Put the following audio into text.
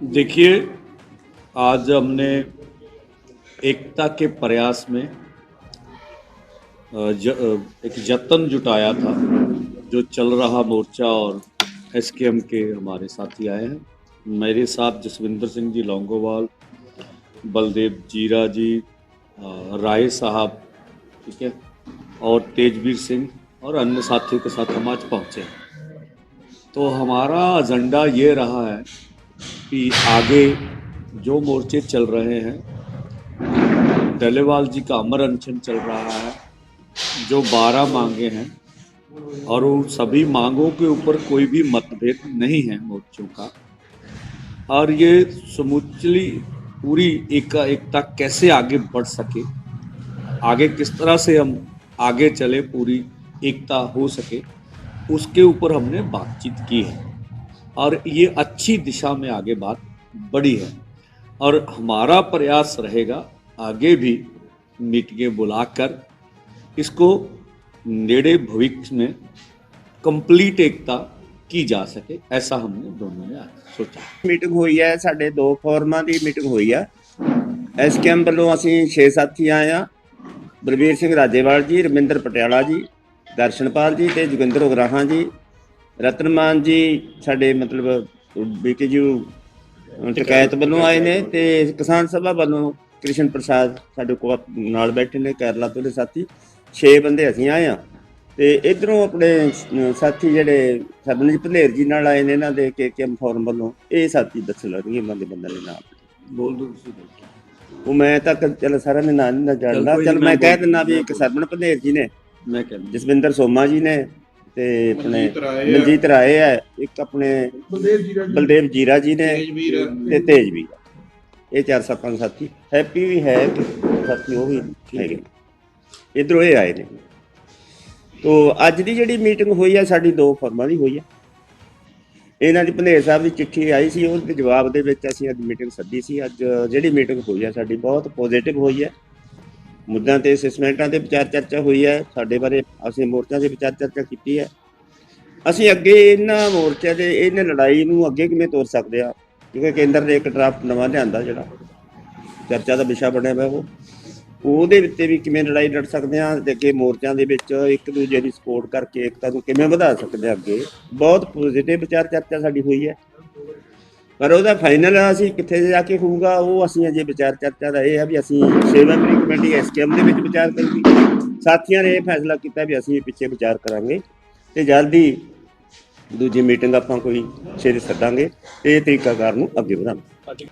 देखिए आज हमने एकता के प्रयास में ज, एक जतन जुटाया था जो चल रहा मोर्चा और एसकेएम के हमारे साथी आए हैं। मेरे साथ जसविंदर सिंह जी लौंगोवाल बलदेव जीरा जी राय साहब ठीक है और तेजवीर सिंह और अन्य साथियों के साथ हम आज पहुँचे तो हमारा एजेंडा ये रहा है कि आगे जो मोर्चे चल रहे हैं, डलेवाल जी का अमर अनशन चल रहा है, जो बारह मांगे हैं, और उन सभी मांगों के ऊपर कोई भी मतभेद नहीं है मोर्चों का। और ये समुचली पूरी एक एकता कैसे आगे बढ़ सके, आगे किस तरह से हम आगे चले, पूरी एकता हो सके, उसके ऊपर हमने बातचीत की है। और ये अच्छी दिशा में आगे बात बढ़ी है और हमारा प्रयास रहेगा आगे भी मीटिंगें बुलाकर इसको नेड़े भविष्य में कंप्लीट एकता की जा सके ऐसा हमने दोनों ने आज सोचा ਮੀਟਿੰਗ ਹੋਈ ਹੈ ਸਾਡੇ ਦੋ ਫੋਰਮਾਂ ਦੀ ਮੀਟਿੰਗ ਹੋਈ ਆ ਐਸਕੇਐਮ ਵੱਲੋਂ ਅਸੀਂ 6 ਸਾਥੀ ਆਏ ਆ ਬਲਬੀਰ ਸਿੰਘ ਰਾਜੇਵਾਲ ਜੀ ਰਮਿੰਦਰ ਪਟਿਆਲਾ ਜੀ ਦਰਸ਼ਨਪਾਲ ਜੀ ਤੇ ਜੋਗਿੰਦਰ ਉਗਰਾਹਾਂ ਜੀ ਰਤਨਮਾਨ ਜੀ ਸਾਡੇ ਮਤਲਬ ਬੀਕੇਯੂ ਟਿਕਾਇਤ ਵੱਲੋਂ ਆਏ ਨੇ ਤੇ ਕਿਸਾਨ ਸਭਾ ਵੱਲੋਂ ਕ੍ਰਿਸ਼ਨ ਪ੍ਰਸਾਦ ਸਾਡੇ ਕੋਲ ਨਾਲ ਬੈਠੇ ਨੇ ਕੇਰਲਾ ਤੋਂ ਦੇ ਸਾਥੀ। 6 ਬੰਦੇ ਅਸੀਂ ਆਏ ਆ ਤੇ ਇਧਰੋਂ ਆਪਣੇ ਸਾਥੀ ਜਿਹੜੇ ਸਰਬਨਜ ਭਲੇਰ ਜੀ ਨਾਲ ਆਏ ਨੇ ਇਹਨਾਂ ਦੇ ਕੇ ਕੇਕੇਐਮ ਫੋਰਮ ਵੱਲੋਂ। ਇਹ ਸਾਥੀ ਦੱਸ ਲੜਨਗੇ ਇਹਨਾਂ ਦੇ ਬੰਦਿਆਂ ਦੇ ਨਾਮ। ਬੋਲ ਦੋ ਤੁਸੀਂ ਉਹ ਮੈਂ ਤਾਂ ਚੱਲ ਸਾਰਾ ਨੇ ਨਾਂ ਨਹੀਂ ਜਾਣਦਾ ਚਲ ਮੈਂ ਕਹਿ ਦਿੰਦਾ ਵੀ ਇੱਕ ਸਰਬਨ ਭਲੇਰ ਜੀ ਨੇ ਮੈਂ ਕਹਿੰਦਾ ਜਸਵਿੰਦਰ ਸੋਮਾ ਜੀ ਨੇ ਤੇ ਆਪਣੇ ਮਨਜੀਤ ਰਾਏ ਹੈ ਇੱਕ ਆਪਣੇ ਬਲਦੇਵ ਜੀਰਾ ਜੀ। ਬਲਦੇਵ ਜੀਰਾ ਜੀ ਨੇ ਤੇਜਵੀਰ ਤੇ ਤੇਜਵੀਰ ਇਹ ਚਾਰ ਸੱਤ ਪੰਜ ਸਾਥੀ। ਹੈਪੀ ਵੀ ਹੈ ਕਿ ਸਾਥੀ ਉਹ ਵੀ ਹੈਗੇ। ਇਧਰੋਂ ਇਹ ਆਏ ਨੇ। ਤੋ ਅੱਜ ਦੀ ਜਿਹੜੀ ਮੀਟਿੰਗ ਹੋਈ ਹੈ ਸਾਡੀ ਦੋ ਫਰਮਾਂ ਦੀ ਹੋਈ ਹੈ ਇਹਨਾਂ ਦੀ ਭੰਦੇਰ ਸਾਹਿਬ ਦੀ ਚਿੱਠੀ ਆਈ ਸੀ ਉਹਦੇ ਜਵਾਬ ਦੇ ਵਿੱਚ ਅਸੀਂ ਅੱਜ ਮੀਟਿੰਗ ਸੱਦੀ ਸੀ। ਅੱਜ ਜਿਹੜੀ ਮੀਟਿੰਗ ਹੋਈ ਹੈ ਸਾਡੀ ਬਹੁਤ ਪੋਜ਼ਿਟਿਵ ਹੋਈ ਹੈ ਮੁੱਦਿਆਂ ਤੇ ਅਸੈਸਮੈਂਟਾਂ ਤੇ ਵਿਚਾਰ ਚਰਚਾ ਹੋਈ ਹੈ, ਸਾਡੇ ਬਾਰੇ ਅਸੀਂ ਮੋਰਚਿਆਂ ਦੇ ਵਿਚਾਰ ਚਰਚਾ ਕੀਤੀ ਹੈ। ਅਸੀਂ ਅੱਗੇ ਇਹਨਾਂ ਮੋਰਚਿਆਂ ਦੇ, ਇਹਨਾਂ ਲੜਾਈ ਨੂੰ ਅੱਗੇ ਕਿਵੇਂ ਤੋਰ ਸਕਦੇ ਆ ਕਿਉਂਕਿ ਕੇਂਦਰ ਨੇ ਇੱਕ ਡਰਾਫਟ ਨਵਾਂ ਲਿਆਂਦਾ ਜਿਹੜਾ, ਚਰਚਾ ਦਾ ਵਿਸ਼ਾ ਬਣਿਆ ਹੋਇਆ ਉਹ। ਉਹਦੇ ਉੱਤੇ ਵੀ ਕਿਵੇਂ ਲੜਾਈ ਲੜ ਸਕਦੇ ਆ ਤੇ ਅੱਗੇ ਮੋਰਚਿਆਂ ਦੇ ਵਿੱਚ ਇੱਕ ਦੂਜੇ ਦੀ ਸਪੋਰਟ ਕਰਕੇ ਏਕਤਾ ਨੂੰ ਕਿਵੇਂ ਵਧਾ ਸਕਦੇ ਆ ਅੱਗੇ? ਬਹੁਤ ਪੋਜ਼ਿਟਿਵ ਵਿਚਾਰ ਚਰਚਾ ਸਾਡੀ ਹੋਈ ਹੈ। ਪਰ ਉਹਦਾ ਫਾਈਨਲ ਅਸੀਂ ਕਿੱਥੇ ਜਾ ਕੇ ਹੋਊਗਾ, ਉਹ ਅਸੀਂ ਅਜੇ ਵਿਚਾਰ ਚਰਚਾ ਦਾ ਇਹ ਆ ਵੀ ਅਸੀਂ ਸੇਵਾ ਮੇਰੀ ਕਮੇਟੀ ਐਸਕੇਐਮ ਦੇ ਵਿੱਚ ਵਿਚਾਰ ਕਰੂਗੀ। ਸਾਥੀਆਂ ਨੇ ਇਹ ਫੈਸਲਾ ਕੀਤਾ ਵੀ ਅਸੀਂ ਪਿੱਛੇ ਵਿਚਾਰ ਕਰਾਂਗੇ ਤੇ ਜਲਦੀ ਦੂਜੀ ਮੀਟਿੰਗ ਆਪਾਂ ਕੋਈ ਛੇਤੀ ਸੱਦਾਂਗੇ ਤੇ ਇਹ ਤਰੀਕਾਕਾਰ ਨੂੰ ਅੱਗੇ ਵਧਾਵਾਂਗੇ।